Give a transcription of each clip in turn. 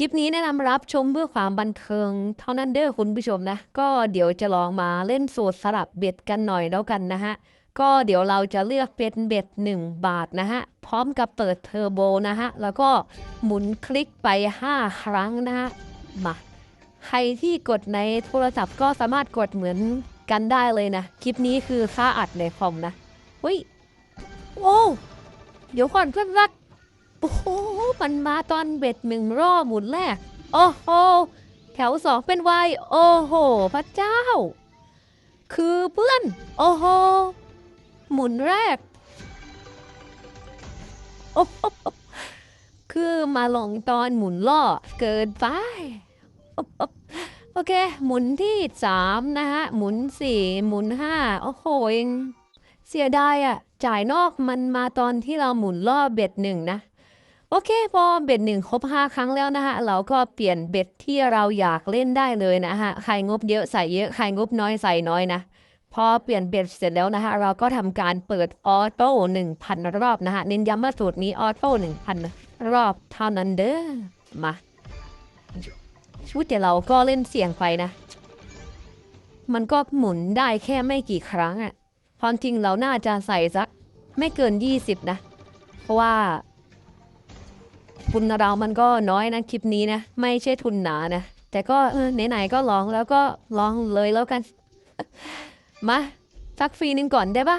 คลิปนี้แนะนำรับชมเพื่อความบันเทิง เท่านั้นเด้อคุณผู้ชมนะ ก็เดี๋ยวจะลองมาเล่นสูตรสลับเบ็ดกันหน่อยแล้วกันนะฮะ ก็เดี๋ยวเราจะเลือกเป็นเบ็ด1 บาทนะฮะ พร้อมกับเปิดเทอร์โบนะฮะ แล้วก็หมุนคลิกไป 5 ครั้งนะฮะ มาใครที่กดในโทรศัพท์ก็สามารถกดเหมือนกันได้เลยนะ คลิปนี้คือค่าอัดในคอมนะเฮ้ย โอ้ เดี๋ยวก่อนเพื่อนรัก โอ้โหมันมาตอนเบ็ดหนึ่งรอบหมุนแรก โอ้โห แถวสองเป็นวาย โอ้โห พระเจ้า คือเพื่อน โอ้โห หมุนแรกโอ้โคือมาลงตอนหมุนล่อเกินไปโอ้โหโอเค หมุนที่สามนะฮะ หมุนสี่หมุนห้าโอ้โหยังเสียดายอะจ่ายนอกมันมาตอนที่เราหมุนล่อเบ็ดหนึ่งนะ โอเค พอเบ็ดหนึ่งครบ 5 ครั้งแล้วนะฮะเราก็เปลี่ยนเบ็ดที่เราอยากเล่นได้เลยนะฮะใครงบเยอะใส่เยอะ ใครงบน้อยใส่น้อยนะพอเปลี่ยนเบ็ดเสร็จแล้วนะฮะเราก็ทำการเปิดออโต้1,000 รอบนะฮะเน้นย้ำว่าสูตรนี้ออโต้1,000 รอบเท่านั้นเด้อมาชุดเดียวเราก็เล่นเสี่ยงไปนะ มันก็หมุนได้แค่ไม่กี่ครั้งอะความจริงเราน่าจะใส่สักไม่เกิน 20 นะ เพราะว่า ทุนเรามันก็น้อยนะคลิปนี้นะ ไม่ใช่ทุนหนานะ แต่ก็ไหนๆก็ลองแล้วก็ลองเลยแล้วกัน มาสักฟรีนึงก่อนได้ปะ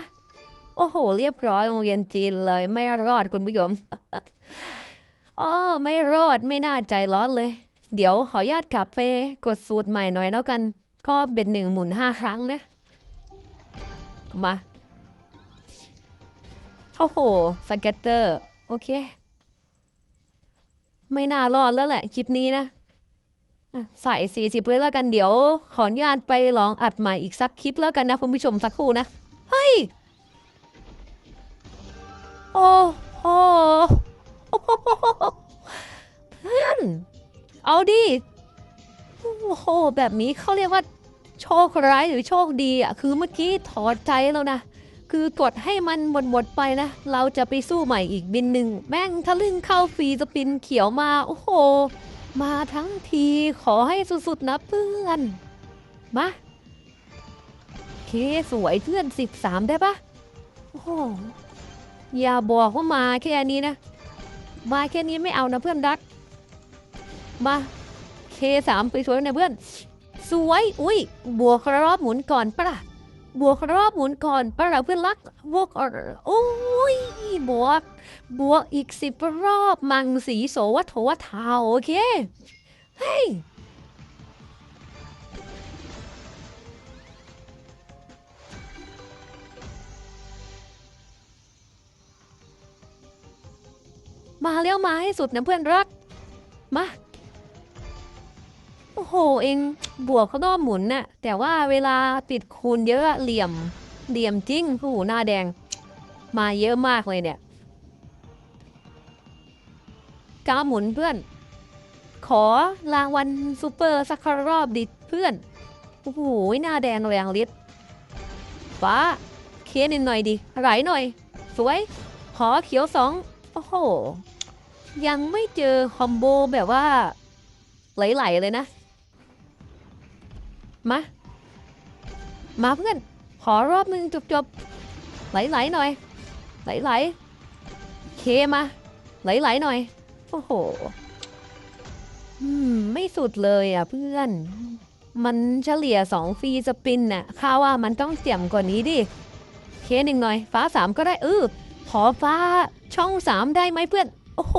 โอ้โห เรียบร้อยโรงเรียนจีนเลย ไม่รอดคุณผู้ชมอ๋อไม่รอดไม่น่าใจร้อนเลย เดี๋ยวขออนุญาตกลับไปกดสูตรใหม่หน่อยแล้วกัน ก็เบ็ดหนึ่งหมุนห้าครั้งนะมาโอ้โหสเก็ตเตอร์ โอเค ไม่น่ารอดแล้วแหละคลิปนี้นะใส่สี่สิบเลยแล้วกันเดี๋ยวขออนุญาตไปลองอัดใหม่อีกสักคลิปแล้วกันนะคุณผู้ชมสักครู่นะ เฮ้ย โอ้โหโอ้โหเพื่อนเอาดิโอ้โหแบบนี้เขาเรียกว่าโชคร้ายหรือโชคดีอะ คือเมื่อกี้ถอดใจแล้วนะ คือกดให้มันหมดๆไปนะ เราจะไปสู้ใหม่อีกบินหนึ่ง แม่งทะลึ่งเข้าฟรีสปินเขียวมา โอ้โห มาทั้งทีขอให้สุดๆนะเพื่อน มา เคสวยเพื่อนสิบสามได้ปะโอ้โห อย่าบอกว่ามาแค่นี้นะ มาแค่นี้ไม่เอานะเพื่อนรัก มาเคสามไปสวยนะเพื่อน สวย อุ้ยบวกรอบหมุนก่อนปะล่ะ บวกรอบหมุนก่อนปะล่ะเพื่อนรักบวกโอ้ยบวก บวกอีกสิบรอบมังสีโสวัโถวัทาโอเค เฮ้ยมาแล้วมาให้สุดนะเพื่อนรัก เองบวกเขารอบหมุนน่ะแต่ว่าเวลาติดคูณเยอะเหลี่ยมเหลี่ยมจริงโอ้หหน้าแดง มาเยอะมากเลยเนี่ยกาหมุนเพื่อน ขอรางวัลซูเปอร์สักรอบดิเพื่อนโอ้โหหน้าแดงแรงฤทธิ์ฟ้าเคนิดหน่อยดิไหลหน่อย สวยขอเขียวสองโอ้โห ยังไม่เจอคอมโบแบบว่าไหลๆเลยนะ มา มาเพื่อน ขอรอบหนึ่งจบๆไหลๆหน่อย ไหลๆเคมา ไหลๆหน่อย โอ้โหไม่สุดเลยอะเพื่อน มันเฉลี่ยสองฟรีสปินน่ะข้าว่ามันต้องเจียมกว่านี้ดิ เคหนึ่งหน่อย ฟ้าสามก็ได้เออขอฟ้าช่องสามได้ไหมเพื่อน โอ้โห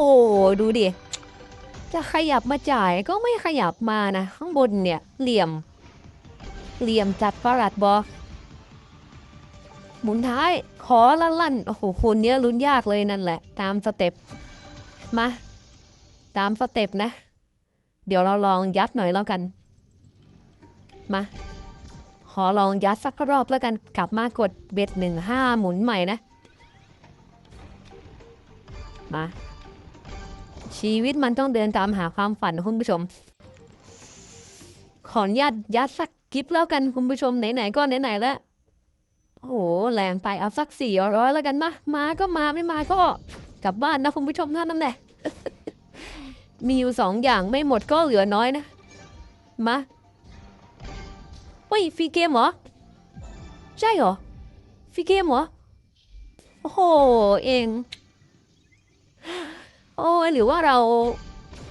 ดูดิ จะขยับมาจ่ายก็ไม่ขยับมานะ ข้างบนเนี่ย เหลี่ยม เหลี่ยมจัดประหลัดบอหมุนท้าย ขอลั่นลั่นโอ้โหคนเนี้ยลุ้นยากเลยนั่นแหละ ตามสเต็ป มา ตามสเต็ปนะ เดี๋ยวเราลองยัดหน่อยแล้วกัน มา ขอลองยัดสักรอบแล้วกัน กลับมากดเบ็ดหนึ่งห้าหมุนใหม่นะ มา ชีวิตมันต้องเดินตามหาความฝันคุณผู้ชม ขออนุญาตยัดสัก กิฟแล้วกันคุณผู้ชมไหนๆก็ไหนๆแล้วโอ้โหแรงไปเอาสักสี่ร้อยแล้วกันมามาก็มาไม่มาก็กลับบ้านนะคุณผู้ชมท่านนั้นแหละมีอยู่สองอย่างไม่หมดก็เหลือน้อยนะ มาเฮ้ยฟรีเกมเหรอ ใช่เหรอฟรีเกมเหรอ โอ้โห เอง โอ้ยหรือว่าเรา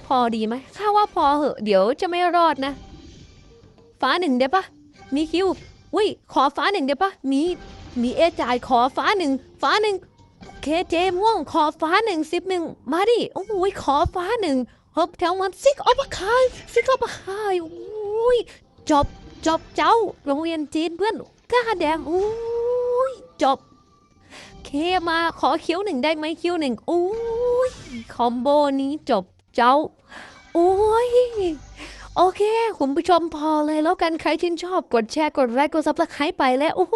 พอดีไหมข้าว่าพอเหอะ เดี๋ยวจะไม่รอดนะ ฟ้าหนึ่งได้ปะมีคิวอุ้ยขอฟ้าหนึ่งได้ปะมีมีเอจ่ายขอฟ้าหนึ่งฟ้าหนึ่งเคเจม่วงขอฟ้าหนึ่งสิบหนึ่งมาดิโอ้ยขอฟ้าหนึ่งเฮบแถวมันซิกออปคายซิกออปคายโอ้ยจบจบเจ้าโรงเรียนจีนเพื่อนกล้าแดงโอ้ยจบเคมาขอคิวหนึ่งได้ไหมคิวหนึ่งโอ้ยคอมโบนี้จบเจ้าโอ้ย โอเค คุณผู้ชมพอเลยแล้วกันใครที่ชอบกดแชร์กดไลค์กดซับสไครต์ไปแล้วโอ้โห